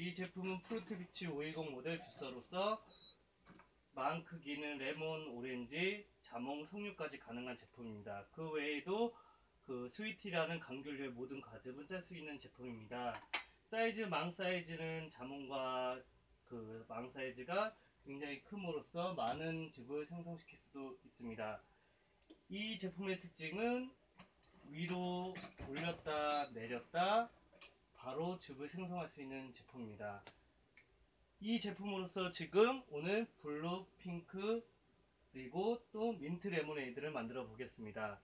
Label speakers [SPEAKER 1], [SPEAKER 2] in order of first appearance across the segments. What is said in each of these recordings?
[SPEAKER 1] 이 제품은 프루트비치 520 모델 주서로서 망 크기는 레몬, 오렌지, 자몽, 석류까지 가능한 제품입니다. 그 외에도 그 스위티라는 감귤류의 모든 과즙은 짤 수 있는 제품입니다. 사이즈 망 사이즈는 자몽과 그 망 사이즈가 굉장히 큼으로써 많은 즙을 생성시킬 수도 있습니다. 이 제품의 특징은 위로 올렸다 내렸다 바로 즙을 생성할 수 있는 제품입니다. 이 제품으로서 지금 오늘 블루, 핑크 그리고 또 민트 레모네이드를 만들어 보겠습니다.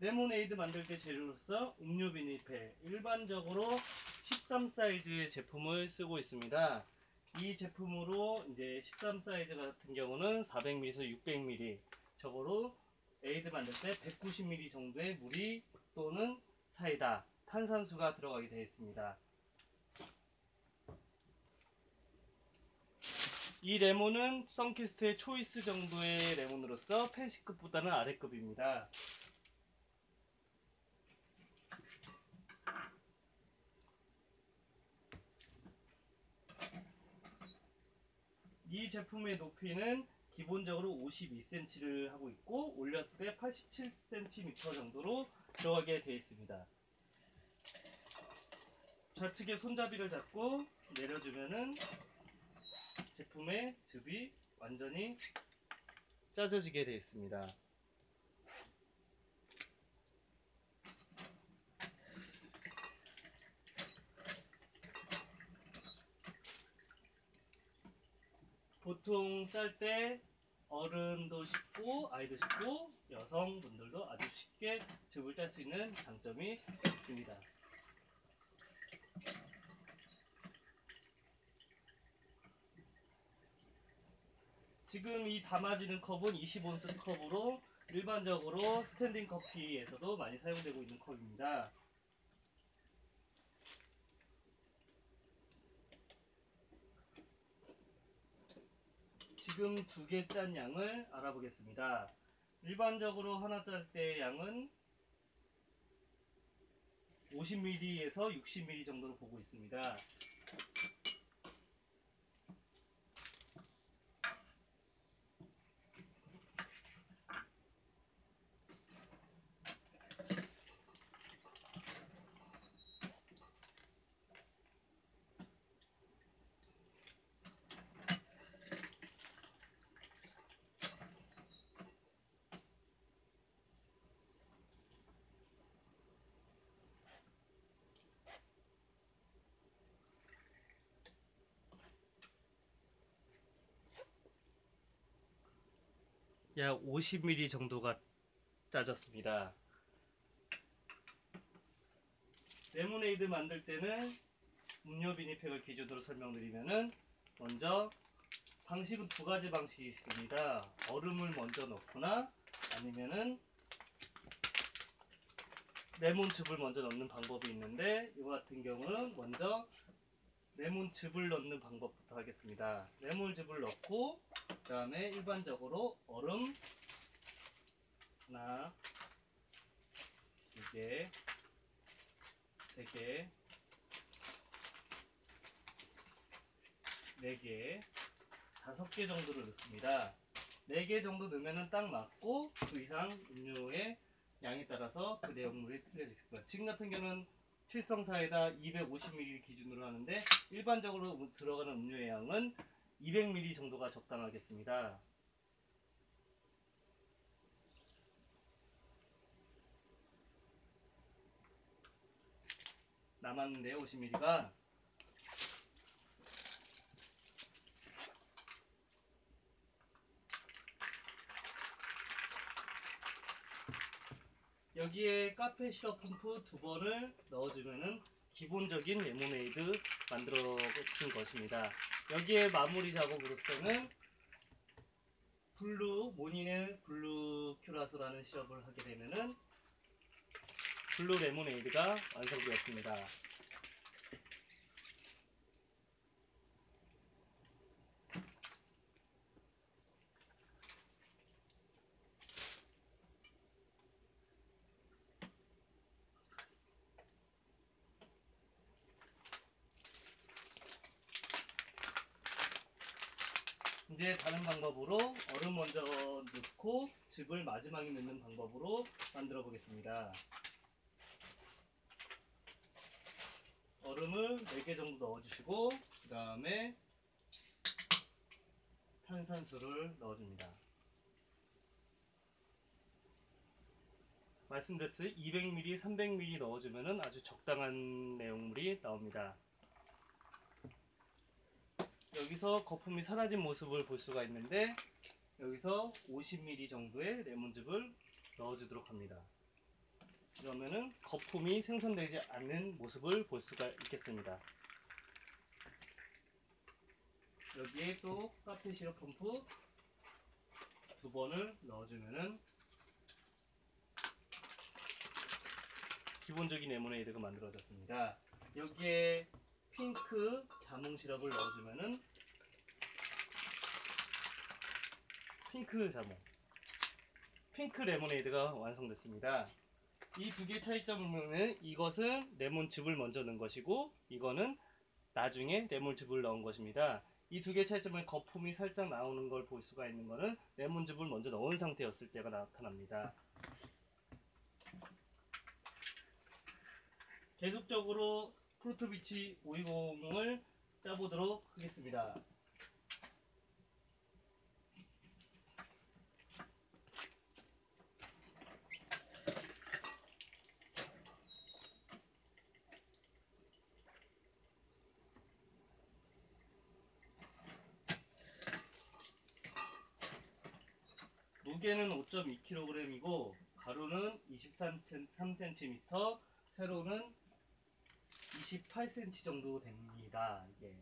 [SPEAKER 1] 레모네이드 만들 때 재료로서 음료 비닐팩 일반적으로 13 사이즈의 제품을 쓰고 있습니다. 이 제품으로 이제 13 사이즈 같은 경우는 400ml에서 600ml 저거로 에이드 만들 때 190ml 정도의 물이 또는 사이다, 탄산수가 들어가게 되어 있습니다. 이 레몬은 선키스트의 초이스 정도의 레몬으로서 펜시급보다는 아래급입니다. 이 제품의 높이는 기본적으로 52cm를 하고 있고 올렸을 때 87cm 정도로 들어가게 되어 있습니다. 좌측에 손잡이를 잡고 내려주면은 제품의 즙이 완전히 짜져지게 되어 있습니다. 보통 짤 때 어른도 쉽고 아이도 쉽고 여성분들도 아주 쉽게 즙을 짤 수 있는 장점이 있습니다. 지금 이 담아지는 컵은 20온스 컵으로 일반적으로 스탠딩 커피에서도 많이 사용되고 있는 컵입니다. 지금 두 개 짠 양을 알아보겠습니다. 일반적으로 하나 짤 때 양은 50ml에서 60ml 정도로 보고 있습니다. 약 50ml 정도가 짜졌습니다. 레모네이드 만들 때는 음료 비닐팩을 기준으로 설명드리면은 먼저 방식은 두 가지 방식이 있습니다. 얼음을 먼저 넣거나 아니면은 레몬즙을 먼저 넣는 방법이 있는데 이 같은 경우는 먼저 레몬즙을 넣는 방법부터 하겠습니다. 레몬즙을 넣고 그 다음에 일반적으로 얼음 하나 두 개 세 개 네 개 다섯 개 정도를 넣습니다. 네 개 정도 넣으면 딱 맞고 그 이상 음료의 양에 따라서 그 내용물이 틀려지겠습니다. 지금 같은 경우는 칠성사에다 250ml 기준으로 하는데 일반적으로 들어가는 음료의 양은 200ml 정도가 적당하겠습니다. 남았는데 50ml가 여기에 카페 시럽 펌프 두 번을 넣어주면은 기본적인 레모네이드 만들어진 것입니다. 여기에 마무리 작업으로서는 블루 모니넬 블루 큐라소라는 시럽을 하게 되면은 블루 레모네이드가 완성되었습니다. 이제 다른 방법으로 얼음 먼저 넣고 즙을 마지막에 넣는 방법으로 만들어 보겠습니다. 얼음을 4개 정도 넣어주시고 그 다음에 탄산수를 넣어줍니다. 말씀드렸듯이 200ml, 300ml 넣어주면 아주 적당한 내용물이 나옵니다. 여기서 거품이 사라진 모습을 볼 수가 있는데 여기서 50ml 정도의 레몬즙을 넣어주도록 합니다. 그러면은 거품이 생성되지 않는 모습을 볼 수가 있겠습니다. 여기에 또 카페 시럽 펌프 두 번을 넣어주면은 기본적인 레모네이드가 만들어졌습니다. 여기에 핑크 자몽 시럽을 넣어주면은 핑크 자몽, 핑크 레모네이드가 완성됐습니다. 이 두 개의 차이점은 이것은 레몬즙을 먼저 넣은 것이고 이거는 나중에 레몬즙을 넣은 것입니다. 이 두 개의 차이점은 거품이 살짝 나오는 걸 볼 수가 있는 것은 레몬즙을 먼저 넣은 상태였을 때가 나타납니다. 계속적으로 프루트비치 520을 짜보도록 하겠습니다. 무게는 5.2kg이고 가로는 23cm, 세로는 28cm 정도 됩니다. 이게.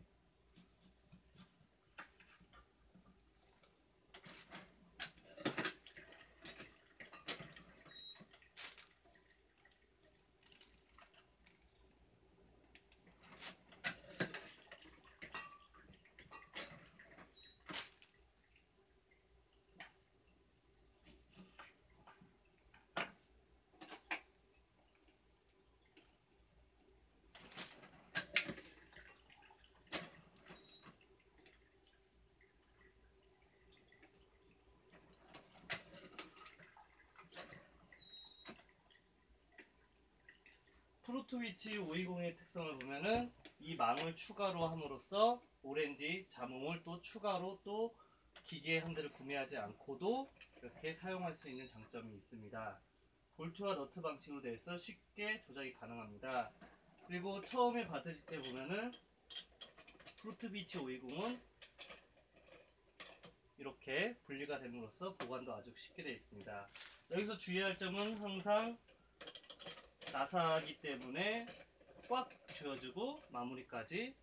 [SPEAKER 1] 프루트위치 520의 특성을 보면은 이 망을 추가로 함으로써 오렌지, 자몽을 또 추가로 또 기계 한 대를 구매하지 않고도 이렇게 사용할 수 있는 장점이 있습니다. 볼트와 너트 방식으로 되어 있어 쉽게 조작이 가능합니다. 그리고 처음에 받으실 때 보면은 프루트비치 520은 이렇게 분리가 됨으로써 보관도 아주 쉽게 되어 있습니다. 여기서 주의할 점은 항상 나사하기 때문에 꽉 쥐어주고 마무리까지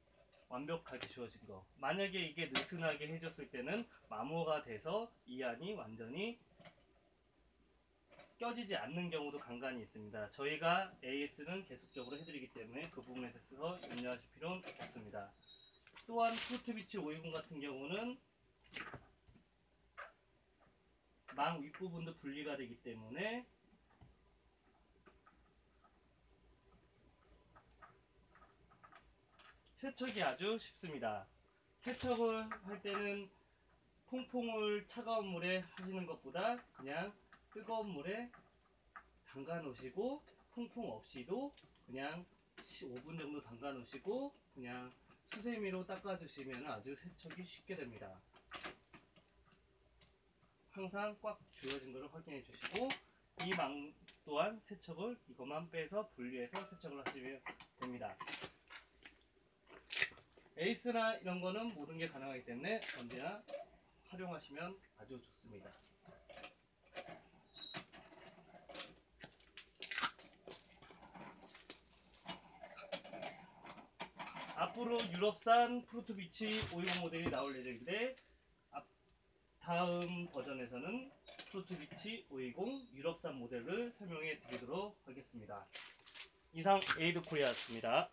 [SPEAKER 1] 완벽하게 쥐어진 거. 만약에 이게 느슨하게 해줬을 때는 마모가 돼서 이 안이 완전히 껴지지 않는 경우도 간간히 있습니다. 저희가 AS는 계속적으로 해드리기 때문에 그 부분에 대해서 염려하실 필요는 없습니다. 또한 프루트비치 520 같은 경우는 망 윗부분도 분리가 되기 때문에 세척이 아주 쉽습니다. 세척을 할 때는 퐁퐁을 차가운 물에 하시는 것보다 그냥 뜨거운 물에 담가 놓으시고 퐁퐁 없이도 그냥 5분 정도 담가 놓으시고 그냥 수세미로 닦아 주시면 아주 세척이 쉽게 됩니다. 항상 꽉 조여진 것을 확인해 주시고 이 망 또한 세척을 이것만 빼서 분리해서 세척을 하시면 됩니다. 에이스나 이런 거는 모든 게 가능하기 때문에 언제나 활용하시면 아주 좋습니다. 앞으로 유럽산 프루트비치 520 모델이 나올 예정인데 앞- 다음 버전에서는 프루트비치 520 유럽산 모델을 설명해 드리도록 하겠습니다. 이상 에이드 코리아였습니다.